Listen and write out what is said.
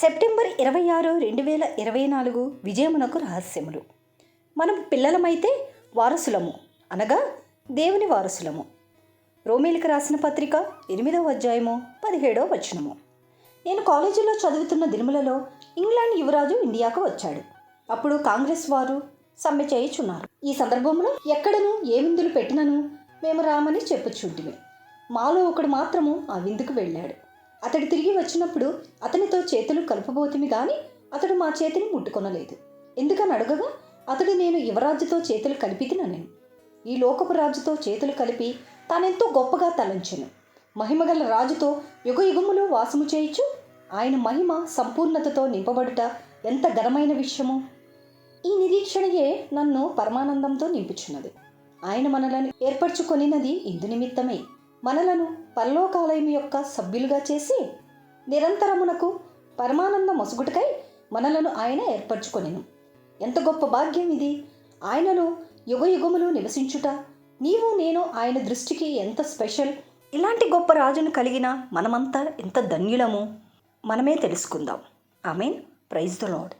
September ఇరవై ఆరు రెండు వేల ఇరవై నాలుగు విజయమునకు రహస్యములు. మనం పిల్లలమైతే వారసులము అనగా దేవుని వారసులము. రోమేలికి రాసిన పత్రిక ఎనిమిదవ అధ్యాయము పదిహేడవ వచనము. నేను కాలేజీలో చదువుతున్న దినములలో ఇంగ్లాండ్ యువరాజు ఇండియాకు వచ్చాడు. అప్పుడు కాంగ్రెస్ వారు సమ్మె చేయుచున్నారు. ఈ సందర్భంలో ఎక్కడను ఏ విందులు పెట్టినను మేము రామని చెప్పుచుంటిమి. మాలో ఒకడు మాత్రము ఆ విందుకు వెళ్ళాడు. అతడు తిరిగి వచ్చినప్పుడు అతనితో చేతులు కలుపబోతిమి గాని అతడు మా చేతిని ముట్టుకొనలేదు. ఎందుకని అడగగా అతడు నేను యువరాజుతో చేతులు కలిపి నేను ఈ లోకపు రాజుతో చేతులు కలిపి తానెంతో గొప్పగా తలంచెను. మహిమగల రాజుతో యుగ యుగములు వాసము చేయుచు ఆయన మహిమ సంపూర్ణతతో నింపబడుట ఎంత ఘనమైన విషయము! ఈ నిరీక్షణయే నన్ను పరమానందంతో నింపుచున్నది. ఆయన మనలను ఏర్పరచుకొనినది ఇందు నిమిత్తమే. మనలను పరలోకాలయం యొక్క సభ్యులుగా చేసి నిరంతరమునకు పరమానంద మొసుగుటకై మనలను ఆయన ఏర్పరచుకొనిను. ఎంత గొప్ప భాగ్యం ఇది! ఆయనను యుగ యుగములు నివసించుట. నీవు నేను ఆయన దృష్టికి ఎంత స్పెషల్! ఇలాంటి గొప్ప రాజును కలిగిన మనమంతా ఎంత ధన్యులము! మనమే తెలుసుకుందాం. I mean praise the lord